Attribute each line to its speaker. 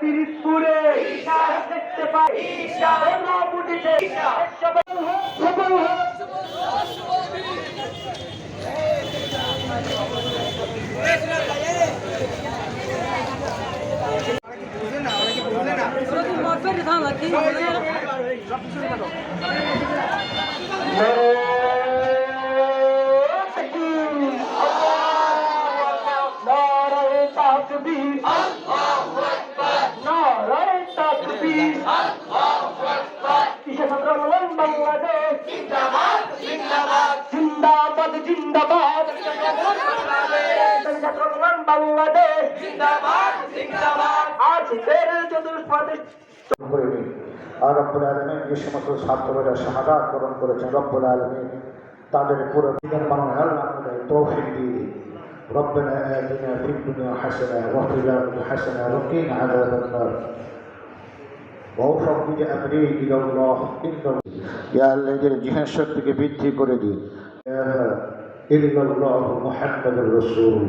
Speaker 1: পিরিজপুরে দেখতে পাই বুঝেছে সফল হোক তাকবীর কিসে ছাত্র আন্দোলন বাংলাদেশ জিন্দাবাদ জিন্দাবাদ জিন্দাবাদ ছাত্র আন্দোলন বাংলাদেশ আজ ফের চতুষ্পদে
Speaker 2: করে নিন আর রব্বুল আলমিন যে সমস্ত ছাত্ররা শাহাদাত গ্রহণ করেছেন রব্বুল আলমিন তাদের পুরো দিনের মানুষ আল্লাহ আমাদের তৌফিক দিয়ে দিন ربنا آتنا في الدنيا حسنة وفي الآخرة حسنة وقنا عذاب النار وأفوض أمري إلى الله إنه يا الله جل جهان شكتك بنتي كردي إلا الله محمد رسول